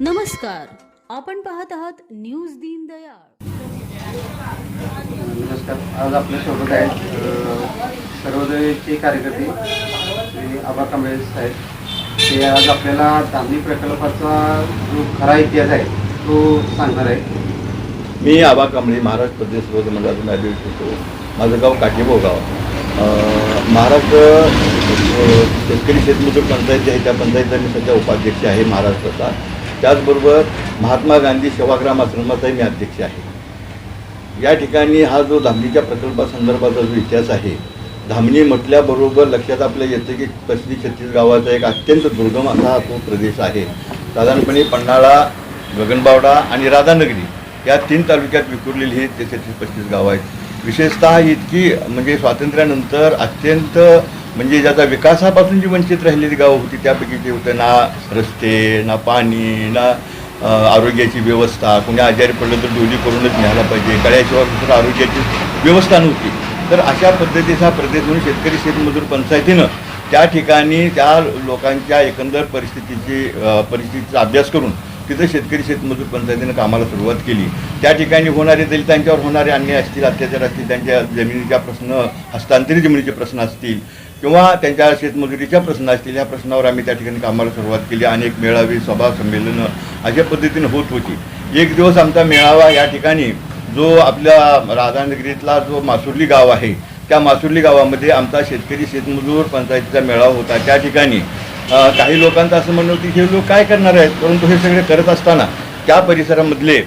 नमस्कार. आपण पाहत आहात न्यूज दीनदयाळ नमस्कार. आज आपल्यासोबत आहेत अ, सर्वोदयचे कार्यकर्ते श्री आबा कांबळे साहेब. ते आज आपल्याला धामणी प्रकल्पाचा जो खरा इतिहास आहे तो सांगणार आहे मी आबा कांबळे महाराष्ट्र प्रदेश रोज मंडळातून ॲडमिट होतो. माझं गाव काटेबो गाव. अं, महाराष्ट्र अं, शेतकरी शेतमजूर पंचायत जी आहे त्या पंचायतीचा मी सध्या उपाध्यक्ष आहे महाराष्ट्राचा त्याचबरोबर महात्मा गांधी सेवाग्राम आश्रमाचाही मी अध्यक्ष आहे. या ठिकाणी हा जो धामणीच्या प्रकल्पासंदर्भाचा जो इतिहास आहे धामणी म्हटल्याबरोबर लक्षात आपल्या येतं की पस्तीस छत्तीस गावाचा एक अत्यंत दुर्गम असा तो प्रदेश आहे. साधारणपणे पन्हाळा गगनबावडा आणि राधानगरी या तीन तालुक्यात विखुरलेली ही ते छत्तीस पस्तीस गावं आहेत. विशेषतः इतकी म्हणजे स्वातंत्र्यानंतर अत्यंत म्हणजे ज्याचा विकासापासून जी वंचित राहिलेली गावं होती त्यापैकी ते होतं ना रस्ते ना पाणी ना आरोग्याची व्यवस्था कोणी आजारी पडलं तर डोली करूनच न्यायला पाहिजे कळ्याशिवाय दुसरं आरोग्याची व्यवस्था नव्हती. तर अशा पद्धतीचा प्रदेश म्हणून शेतकरी शेतमजूर पंचायतीनं त्या ठिकाणी त्या लोकांच्या एकंदर परिस्थितीची परिस्थितीचा अभ्यास करून तिथं शेतकरी शेतमजूर पंचायतीनं कामाला सुरुवात केली. त्या ठिकाणी होणारे दलितांच्यावर होणारे अन्याय असतील अत्याचार असतील त्यांच्या जमिनीच्या प्रश्न हस्तांतरित जमिनीचे प्रश्न असतील किंवा त्यांच्या शेतमजुरीच्या प्रश्न असतील या प्रश्नावर आम्ही त्या ठिकाणी कामाला सुरुवात केली अनेक मेळावे सभा संमेलनं अशा पद्धतीनं होत होती. एक दिवस आमचा मेळावा या ठिकाणी जो आपल्या राधानगरीतला जो मासुर्ली गाव आहे त्या मासुर्ली गावामध्ये आमचा शेतकरी शेतमजूर पंचायतीचा मेळावा होता. त्या ठिकाणी काही लोकांचं असं म्हणणं होतं की हे लोक काय करणार आहेत? परंतु हे सगळे करत असताना त्या परिसरामधले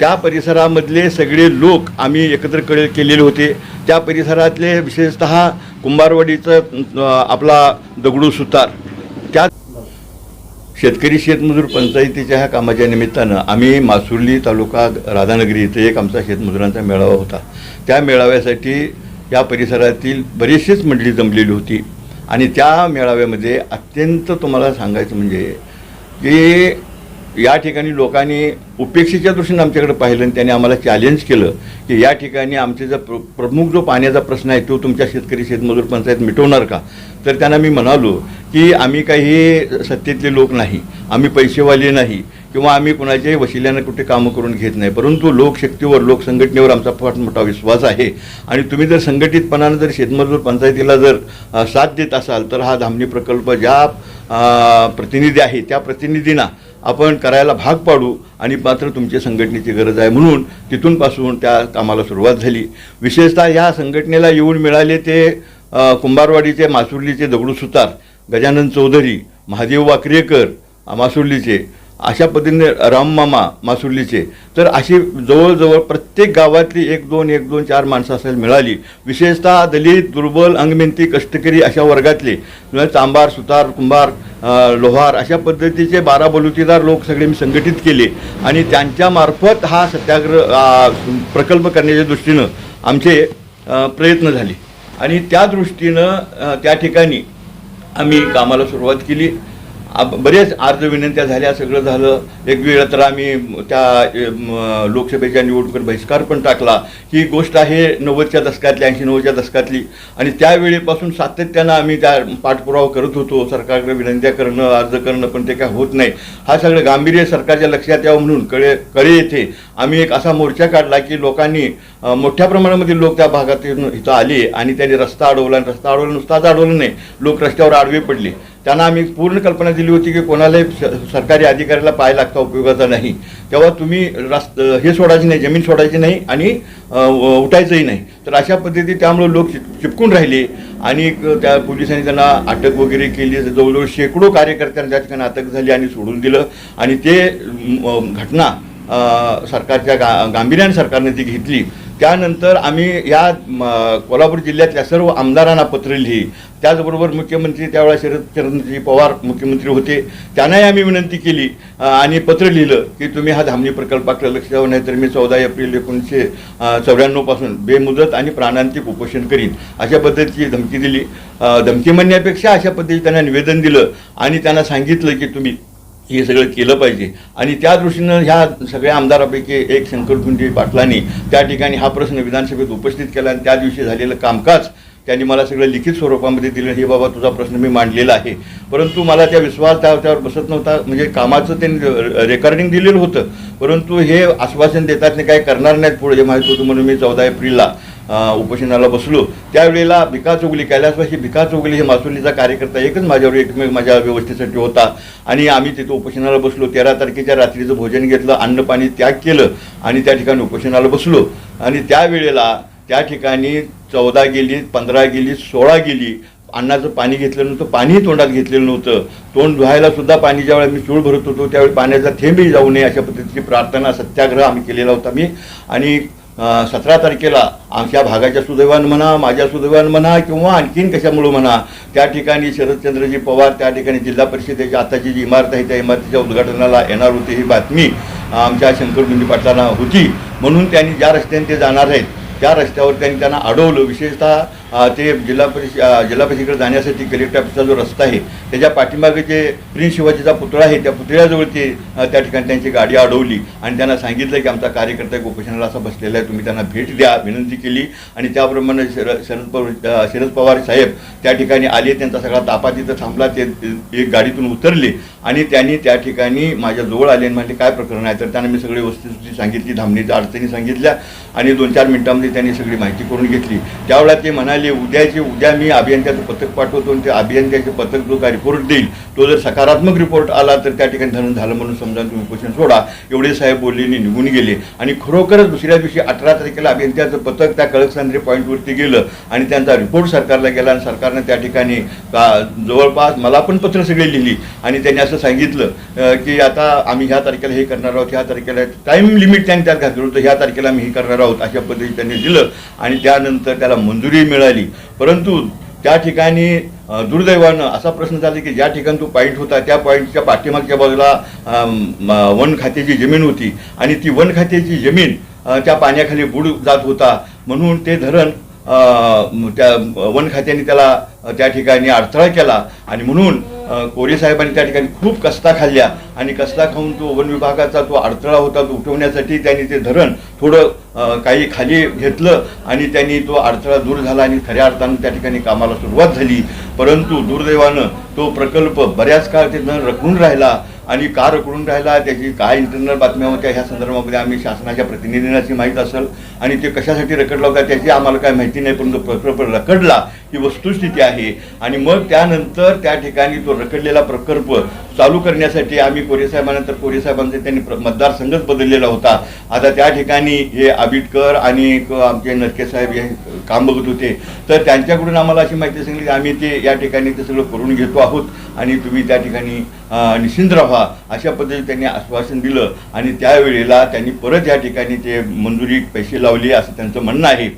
त्या परिसरामधले सगळे लोक आम्ही एकत्रकडे केलेले होते. त्या परिसरातले विशेषत कुंभारवाडीचं आपला दगडू सुतार. त्या शेतकरी शेतमजूर पंचायतीच्या ह्या कामाच्या निमित्तानं आम्ही मासुर्ली तालुका राधानगरी इथे एक आमचा शेतमजुरांचा मेळावा होता. त्या मेळाव्यासाठी या परिसरातील बरीचशीच मंडळी जमलेली होती. आणि त्या मेळाव्यामध्ये अत्यंत तुम्हाला सांगायचं म्हणजे की या ठिकाणी लोकांनी उपेक्षेच्या दृष्टीने आमच्याकडे पाहिलं आणि त्यांनी आम्हाला चॅलेंज केलं की या ठिकाणी आमचे जर प्र प्रमुख जो पाण्याचा प्रश्न आहे तो तुमच्या शेतकरी शेतमजूर पंचायत मिटवणार का? तर त्यांना मी म्हणालो की आम्ही काही सत्तेतले लोक नाही आम्ही पैसेवाले नाही किंवा आम्ही कुणाच्याही वशिल्यानं कुठे कामं करून घेत नाही. परंतु लोकशक्तीवर लोकसंघटनेवर आमचा फार मोठा विश्वास आहे. आणि तुम्ही जर संघटितपणानं जर शेतमजूर पंचायतीला जर साथ देत असाल तर हा धामणी प्रकल्प ज्या प्रतिनिधी आहे त्या प्रतिनिधींना आपण करायला भाग पाडू आणि मात्र तुमची संघटनेची गरज आहे म्हणून तिथूनपासून त्या कामाला सुरुवात झाली. विशेषतः या संघटनेला येऊन मिळाले ते कुंभारवाडीचे मासुर्लीचे दगडू सुतार गजानन चौधरी महादेव वाकरेकर मासुर्लीचे अशा पद्धतीने राममामा मासुर्लीचे तर अशी जवळजवळ प्रत्येक गावातली एक दोन एक दोन चार माणसं असायला मिळाली. विशेषतः दलित दुर्बल अंगमेंती कष्टकरी अशा वर्गातले. म्हणजे चांभार सुतार कुंभार लोहार अशा पद्धतीचे बारा बलुतेदार लोक सगळे मी संघटित केले. आणि त्यांच्यामार्फत हा सत्याग्रह प्रकल्प करण्याच्या दृष्टीनं आमचे प्रयत्न झाले. आणि त्या दृष्टीनं त्या ठिकाणी आम्ही कामाला सुरुवात केली. बरेच अर्ज विनंत्या झाल्या सगळं झालं. एक वेळ तर आम्ही त्या लोकसभेच्या निवडणुकीत बहिष्कार पण टाकला. ही गोष्ट आहे नव्वदच्या दशकातली ऐंशी नव्वदच्या दशकातली. आणि त्यावेळेपासून सातत्यानं आम्ही त्या पाठपुरावा करत होतो. सरकारकडे विनंत्या करणं अर्ज करणं पण ते काय होत नाही. हा सगळं गांभीर्य सरकारच्या लक्षात यावं म्हणून कळे कळे येथे आम्ही एक असा मोर्चा काढला की लोकांनी मोठ्या प्रमाणामध्ये लोक त्या भागातून इथं आले आणि त्यांनी रस्ता अडवला आणि रस्ता अडवला नुसताच अडवलं नाही. लोक रस्त्यावर आडवे पडले. त्यांना आम्ही पूर्ण कल्पना दिली होती की कोणालाही स- सरकारी अधिकाऱ्याला पाय लागता उपयोगाचा नाही. तेव्हा तुम्ही रस्त हे सोडायची नाही जमीन सोडायची नाही आणि उठायचंही नाही. तर अशा पद्धती त्यामुळे लोक चिप- चिपकून राहिले आणि त्या पोलिसांनी त्यांना अटक वगैरे केली. जवळजवळ शेकडो कार्यकर्त्यांना त्या ठिकाणी अटक झाली आणि सोडून दिलं. आणि ते घटना सरकारच्या गा गांभीर्याने सरकारने ती घेतली. त्यानंतर आम्ही या कोल्हापूर जिल्ह्यातल्या सर्व आमदारांना पत्र लिही. त्याचबरोबर मुख्यमंत्री त्यावेळेला शरद चरणजी पवार मुख्यमंत्री होते. त्यांनाही आम्ही विनंती केली आणि पत्र लिहिलं की तुम्ही हा धामणी प्रकल्पाकडे लक्ष द्यावं नाही तर मी चौदा एप्रिल एकोणीसशे चौऱ्याण्णवपासून बेमुदत आणि प्राणांतिक उपोषण करीन अशा पद्धतीची धमकी दिली. धमकी म्हणण्यापेक्षा अशा पद्धतीने त्यांना निवेदन दिलं आणि त्यांना सांगितलं की तुम्ही हे सगळं केलं पाहिजे. आणि त्या दृष्टीनं ह्या सगळ्या आमदारापैकी एक शंकरकुंडी पाटलांनी त्या ठिकाणी हा प्रश्न विधानसभेत उपस्थित केला आणि त्या दिवशी झालेलं कामकाज त्यांनी मला सगळं लिखित स्वरूपामध्ये दिलं. हे बाबा तुझा प्रश्न मी मांडलेला आहे. परंतु मला त्या विश्वास त्या त्यावर बसत नव्हता. म्हणजे कामाचं त्यांनी रेकॉर्डिंग दिलेलं होतं. परंतु हे आश्वासन देतात नाही काही करणार नाहीत पुढे. जे माहीत होतं म्हणून मी चौदा एप्रिलला उपोषणाला बसलो. त्यावेळेला भिका चौगली कैलासवासी भिका चौगली हे मासुलीचा कार्यकर्ता एकच माझ्यावर एकमेक माझ्या व्यवस्थेसाठी होता. आणि आम्ही तिथं उपोषणाला बसलो. तेरा तारखेच्या रात्रीचं भोजन घेतलं अन्न पाणी त्याग केलं आणि त्या ठिकाणी उपोषणाला बसलो. आणि त्यावेळेला त्या ठिकाणी चौदा गेली पंधरा गेली सोळा गेली. अन्नाचं पाणी घेतलं नव्हतं पाणीही तोंडात घेतलेलं नव्हतं. तोंड धुवायला सुद्धा पाणी ज्यावेळेला मी चूळ भरत होतो. त्यावेळी पाण्याचा थेंबही जाऊ नये अशा पद्धतीची प्रार्थना सत्याग्रह आम्ही केलेला होता मी. आणि सतरा तारखेला आमच्या भागाच्या सुदैवान म्हणा माझ्या सुदैवान म्हणा किंवा आणखीन कशामुळं म्हणा त्या ठिकाणी शरदचंद्रजी पवार त्या ठिकाणी जिल्हा परिषदेची आताची जी इमारत आहे त्या इमारतीच्या उद्घाटनाला येणार होती ही बातमी आमच्या शंकरबिंदी पाटलांना होती. म्हणून त्यांनी ज्या रस्त्याने ते जाणार आहेत त्या रस्त्यावर त्यांनी त्यांना अडवलं. विशेषतः ते जिल्हा परिषद जिल्हा परिषदेकडे जाण्यासाठी कलेक्टर ऑफिसचा जो रस्ता आहे त्याच्या पाठीमागे जे प्रिन्स शिवाजीचा पुतळा आहे त्या पुतळ्याजवळ ते त्या ठिकाणी त्यांची गाडी अडवली आणि त्यांना सांगितलं की आमचा कार्यकर्ता एक उपोषणाला असा बसलेला आहे तुम्ही त्यांना भेट द्या विनंती केली आणि त्याप्रमाणे शरद शरद पवार शरद पवार साहेब त्या ठिकाणी आले त्यांचा सगळा तापा तिथं थांबला ते एक गाडीतून उतरले आणि त्यांनी त्या ठिकाणी माझ्या जवळ आले आणि म्हणले काय प्रकरण आहे? तर त्यांना मी सगळी वस्तुस्थिती सांगितली धामणीच्या अडचणी सांगितल्या आणि दोन चार मिनिटांमध्ये त्यांनी सगळी माहिती करून घेतली. त्यावेळेला ते म्हणाले उद्याचे उद्या मी अभियंत्याचं पथक पाठवतो आणि ते अभियंत्याचे पथक जो काय रिपोर्ट देईल तो जर सकारात्मक रिपोर्ट आला तर त्या ठिकाणी धरण झालं म्हणून समजा तुम्ही उपोषण सोडा. एवढे साहेब बोलले आणि निघून गेले. आणि खरोखरच दुसऱ्या दिवशी अठरा तारखेला अभियंत्याचं पथक त्या कळकसांद्रे पॉईंटवरती गेलं आणि त्यांचा रिपोर्ट सरकारला गेला आणि सरकारनं त्या ठिकाणी का- जवळपास मला पण पत्र सगळे लिहिली. आणि त्यांनी असं सांगितलं की आता आम्ही ह्या तारखेला हे करणार आहोत ह्या तारखेला टाईम लिमिट त्यांनी त्यात घातलं होतं ह्या तारखेला आम्ही हे करणार आहोत अशा पद्धतीने त्यांनी दिलं. आणि त्यानंतर त्याला मंजुरी मिळाली. परंतु त्या ठिकाणी दुर्दैवानं असा प्रश्न झाला की ज्या ठिकाणी तो पॉईंट होता त्या पॉईंटच्या पाठीमागच्या बाजूला वन खात्याची जमीन होती. आणि ती वन खात्याची जमीन त्या पाण्याखाली बुड जात होता. म्हणून ते धरण त्या वन खात्याने त्याला त्या ठिकाणी अडथळा केला. आणि म्हणून अ, कोरे साहेबांनी त्या ठिकाणी खूप कस्ता खाल्ल्या. आणि कस्ता खाऊन तो वन विभागाचा तो अडथळा होता तो उठवण्यासाठी त्यांनी ते धरण थोडं काही खाली घेतलं. आणि त्यांनी तो अडथळा दूर झाला आणि खऱ्या अर्थानं त्या ठिकाणी कामाला सुरुवात झाली. परंतु दुर्दैवानं तो प्रकल्प बऱ्याच काळ तिथं रखडून राहिला. आणि का रखडून राहिला त्याची काय इंटरनल बातम्या होत्या ह्या संदर्भामध्ये आम्ही शासनाच्या प्रतिनिधींनाची माहीत असेल. आणि ते कशासाठी रखडला होता त्याची आम्हाला काय माहिती नाही परंतु प्रकल्प रखडला ही वस्तुस्थिती आहे. आणि मग त्यानंतर त्या ठिकाणी तो रखडलेला प्रकल्प चालू करण्यासाठी आम्ही कोरेसाहेबांनंतर साहेबांनंतर त्यांनी प्र- मतदारसंघच बदललेला होता. आता त्या ठिकाणी हे आबिटकर आणि एक आमचे नरकेसाहेब हे काम बघत होते. तर त्यांच्याकडून आम्हाला अशी माहिती सांगितली की आम्ही ते या ठिकाणी ते सगळं करून घेतो आहोत आणि तुम्ही त्या ठिकाणी निश्चिंत राहा. अशा पद्धतीने त्यांनी आश्वासन दिलं आणि त्यावेळेला त्यांनी परत या ठिकाणी ते मंजुरी पैसे लावले असं त्यांचं म्हणणं आहे.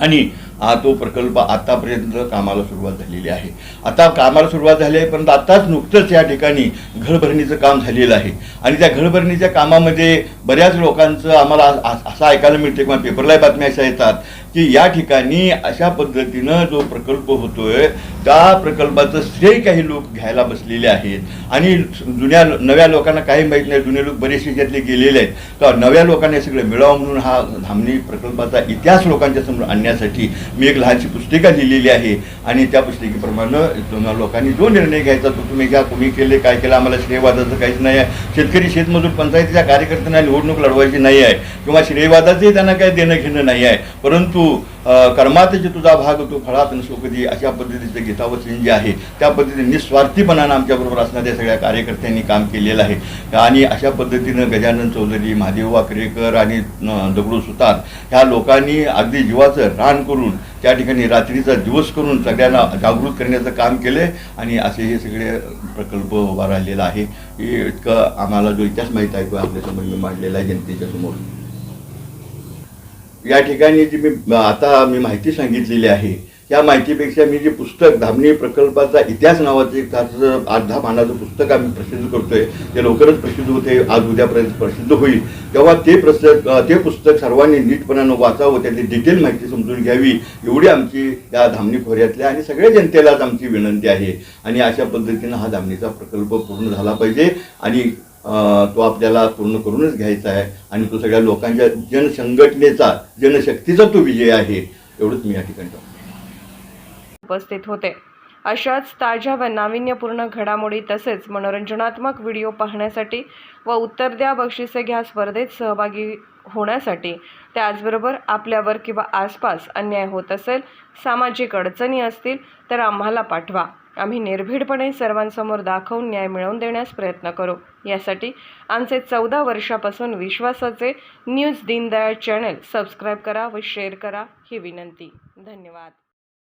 आणि हा तो प्रकल्प आतापर्यंत कामाला सुरुवात झालेली आहे. आता कामाला सुरुवात झाली आहे परंतु आत्ताच नुकतंच या ठिकाणी घरभरणीचं काम झालेलं आहे. आणि त्या घरभरणीच्या कामामध्ये बऱ्याच लोकांचं आम्हाला असं ऐकायला मिळते किंवा पेपरलाही बातम्या अशा येतात की या ठिकाणी अशा पद्धतीनं जो प्रकल्प होतोय त्या प्रकल्पाचं श्रेय काही लोक घ्यायला बसलेले आहेत. आणि जुन्या नव्या लोकांना काही माहीत नाही जुने लोक बरेचसे त्यातले गेलेले आहेत. तर नव्या लोकांना हे सगळं मिळावं म्हणून हा धामणी प्रकल्पाचा इतिहास लोकांच्या समोर आणण्यासाठी मी एक लहानशी पुस्तिका लिहिलेली आहे. आणि त्या पुस्तिकेप्रमाणे जुन्या लोकांनी जो निर्णय घ्यायचा तो तुम्ही घ्या कोणी केले काय केलं आम्हाला श्रेयवादाचं काहीच नाही आहे. शेतकरी शेतमजूर पंचायतीच्या कार्यकर्त्यांना निवडणूक लढवायची नाही आहे. किंवा श्रेयवादाचंही त्यांना काही देणं घेणं नाही आहे. परंतु कर्मात जे तुझा भाग तू फळात नसो कधी अशा पद्धतीचं गीतावचन जे आहे. त्या पद्धतीने निस्वार्थीपणानं आमच्याबरोबर असणाऱ्या सगळ्या कार्यकर्त्यांनी काम केलेलं आहे. आणि अशा पद्धतीनं गजानन चौधरी महादेव वाकरेकर आणि दगडू सुतार ह्या लोकांनी अगदी जीवाचं रान करून त्या ठिकाणी रात्रीचा दिवस करून सगळ्यांना जागृत करण्याचं काम केलं आणि असे हे सगळे प्रकल्प उभा राहिलेला आहे. हे इतकं आम्हाला जो इतिहास माहीत आहे तो आपल्यासमोर मी मांडलेला आहे जनतेच्या समोर. या ठिकाणी जी मी आता मी माहिती सांगितलेली आहे या माहितीपेक्षा मी जे पुस्तक धामणी प्रकल्पाचा इतिहास नावाचं एक त्याचं आठ दहा पुस्तक आम्ही प्रसिद्ध करतोय ते लवकरच प्रसिद्ध होते आज उद्यापर्यंत प्रसिद्ध होईल. तेव्हा ते प्रसक ते पुस्तक सर्वांनी नीटपणानं वाचावं त्याची डिटेल माहिती समजून घ्यावी एवढी आमची या धामणी खोऱ्यातल्या आणि सगळ्या जनतेलाच आमची विनंती आहे. आणि अशा पद्धतीनं हा धामणीचा प्रकल्प पूर्ण झाला पाहिजे आणि तो आपल्याला पूर्ण करूनच घ्यायचा आहे. आणि तो सगळ्या लोकांच्या जनसंघटनेचा जनशक्तीचा तो विजय आहे एवढंच मी या ठिकाणी उपस्थित होते. अशाच ताज्या व नाविन्यपूर्ण घडामोडी तसेच मनोरंजनात्मक व्हिडिओ पाहण्यासाठी व उत्तर द्या बक्षिसे घ्या स्पर्धेत सहभागी होण्यासाठी त्याचबरोबर आपल्यावर किंवा आसपास अन्याय होत असेल सामाजिक अडचणी असतील तर आम्हाला पाठवा. आम्ही निर्भीडपणे सर्वांसमोर दाखवून न्याय मिळवून देण्यास प्रयत्न करू. यासाठी आमचे चौदा वर्षापासून विश्वासाचे न्यूज दीनदयाळ चॅनल सबस्क्राईब करा व शेअर करा ही विनंती. धन्यवाद.